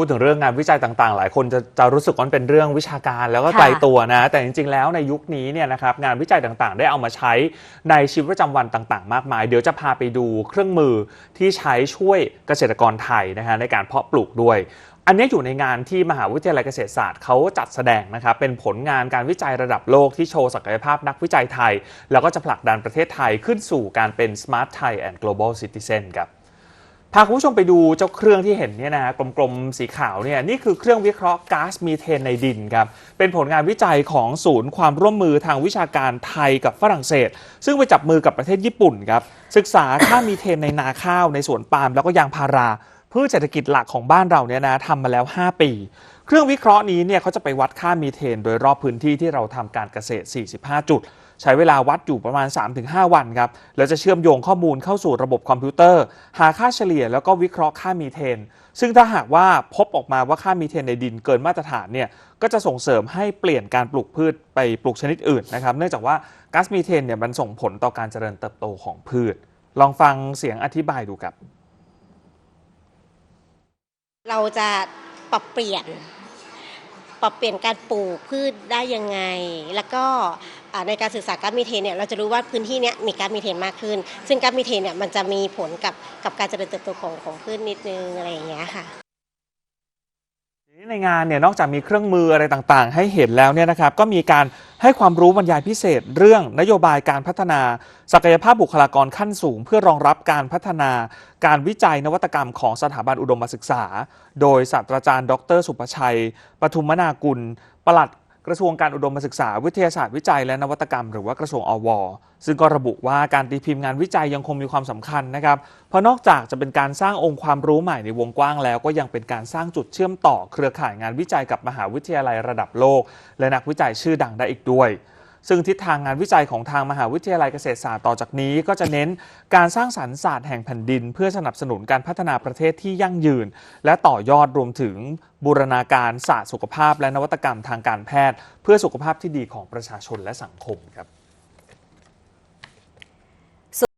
พูดถึงเรื่องงานวิจัยต่างๆ หลายคนจะจะรู้สึกว่ามันเป็นเรื่องวิชาการแล้วก็ค่ะไกลตัวนะ แต่จริงๆ แล้วในยุคนี้เนี่ยนะครับงานวิจัยต่างๆ ได้เอามาใช้ในชีวิตประจำวันต่างๆ มากมาย เดี๋ยวจะพาไปดูเครื่องมือที่ใช้ช่วยเกษตรกรไทยนะฮะในการเพาะปลูกด้วย อันนี้อยู่ในงานที่มหาวิทยาลัยเกษตรศาสตร์เขาจัดแสดงนะครับเป็นผลงานการวิจัยระดับโลกที่โชว์ศักยภาพนักวิจัยไทย แล้วก็จะผลักดันประเทศไทยขึ้นสู่การเป็น Smart Thai and Global Citizen ครับ พาคุณผู้ชมไปดูเจ้าเครื่องที่เห็นเนี่ยนะกลมๆสีขาวเนี่ยนี่คือเครื่องวิเคราะห์ก๊าซมีเทนในดินครับเป็นผลงานวิจัยของศูนย์ความร่วมมือทางวิชาการไทยกับฝรั่งเศส ซึ่งไปจับมือกับประเทศญี่ปุ่นครับศึกษาค่ามีเทนในนาข้าวในสวนปาล์มแล้วก็ยางพาราพืชเศรษฐกิจหลักของบ้านเราเนี่ยนะทำมาแล้ว 5 ปี เครื่องวิเคราะห์นี้เนี่ยเขาจะไปวัดค่ามีเทน โดยรอบพื้นที่ที่เราทำการเกษตร 45 จุด ใช้เวลาวัดอยู่ประมาณ 3-5 วันครับ แล้วจะเชื่อมโยงข้อมูลเข้าสู่ระบบคอมพิวเตอร์ หาค่าเฉลี่ยแล้วก็วิเคราะห์ค่ามีเทน ซึ่งถ้าหากว่าพบออกมาว่าค่ามีเทนในดินเกินมาตรฐานเนี่ยก็จะส่งเสริมให้เปลี่ยนการปลูกพืชไปปลูกชนิดอื่นนะครับ เนื่องจากว่าก๊าซมีเทนเนี่ยมันส่งผลต่อการเจริญเติบโตของพืช ลองฟังเสียงอธิบายดูครับ เราจะปรับเปลี่ยน ปรับเปลี่ยนการปลูกพืชได้ยังไง แล้วก็ในการศึกษาการมีเทนเนี่ยเราจะรู้ว่าพื้นที่เนี้ยมีการมีเทนมากขึ้น ซึ่งการมีเทนเนี่ยมันจะมีผลกับกับการเจริญเติบโตของของพืชนิดนึงอะไรอย่างเงี้ยค่ะในงานเนี่ยนอกจากมีเครื่องมืออะไรต่างๆ ให้เห็นแล้วเนี่ยนะครับก็มีการ ให้ความรู้บรรยายพิเศษ เรื่องนโยบายการพัฒนา ศักยภาพบุคลากรขั้นสูง เพื่อรองรับการพัฒนา การวิจัยนวัตกรรมของสถาบันอุดมศึกษา โดยศาสตราจารย์ ดร สุภชัย ปทุมนากุลปลัด กระทรวงการอุดมศึกษาวิทยาศาสตร์วิจัยและนวัตกรรมหรือว่ากระทรวงอว ซึ่งก็ระบุว่าการตีพิมพ์งานวิจัยยังคงมีความสำคัญนะครับ เพราะนอกจากจะเป็นการสร้างองค์ความรู้ใหม่ในวงกว้างแล้วก็ยังเป็นการสร้างจุดเชื่อมต่อเครือข่ายงานวิจัยกับมหาวิทยาลัยระดับโลก และนักวิจัยชื่อดังได้อีกด้วย ซึ่งทิศทางงานวิจัยของทางมหาวิทยาลัยเกษตรศาสตร์ต่อจากนี้ ก็จะเน้นการสร้างสรรค์ศาสตร์แห่งแผ่นดิน เพื่อสนับสนุนการพัฒนาประเทศที่ยั่งยืน และต่อยอดรวมถึงบูรณาการศาสตร์สุขภาพ และนวัตกรรมทางการแพทย์ เพื่อสุขภาพที่ดีของประชาชนและสังคมครับ